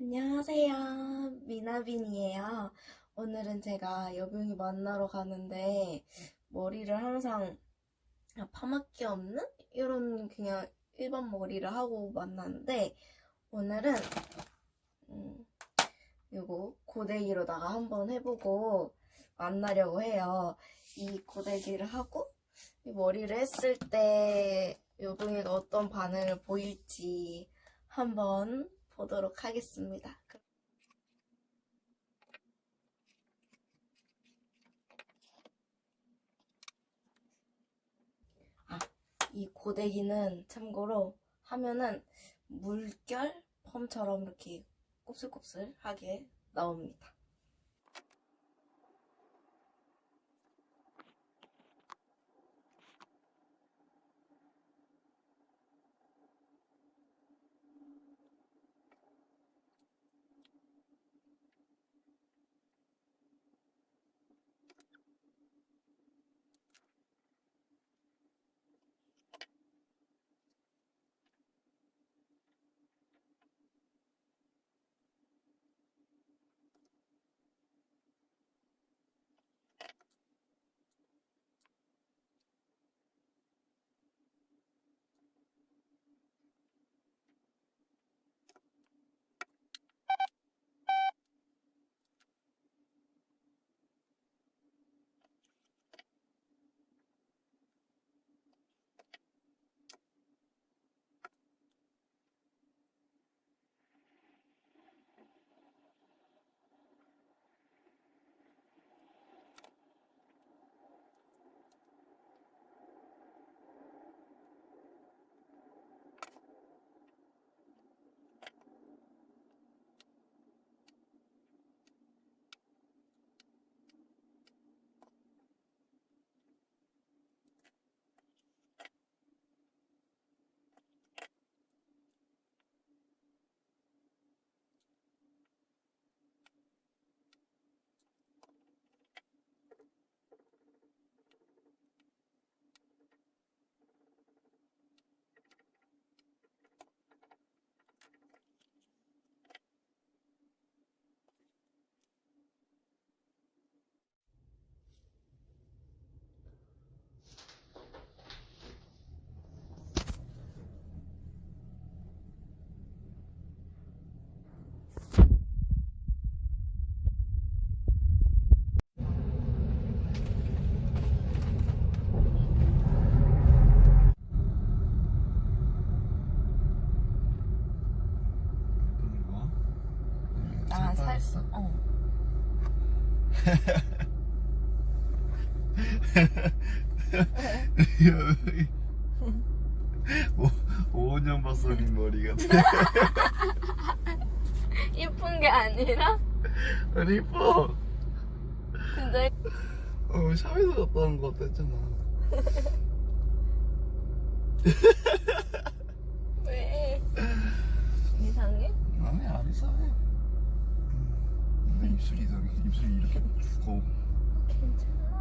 안녕하세요. 미나빈이에요. 오늘은 제가 여병이 만나러 가는데 머리를 항상 파마기 없는 이런 그냥 일반 머리를 하고 만났는데 오늘은 음, 요거 고데기로다가 한번 해보고 만나려고 해요. 이 고데기를 하고 이 머리를 했을 때 여병이가 어떤 반응을 보일지 한번 보도록 하겠습니다. 아, 이 고데기는 참고로 하면은 물결 펌처럼 이렇게 곱슬곱슬하게 나옵니다. 빠졌어? 어. 오, 5년 봤어린 머리 같아. 예쁜 게 아니라? 아니 이뻐. 근데 어 샵에서 갔다 온 거 같았잖아. 왜? 이상해? 아니 안 이상해. 입술이 이상해. 입술이 이렇게 두꺼워. 괜찮아.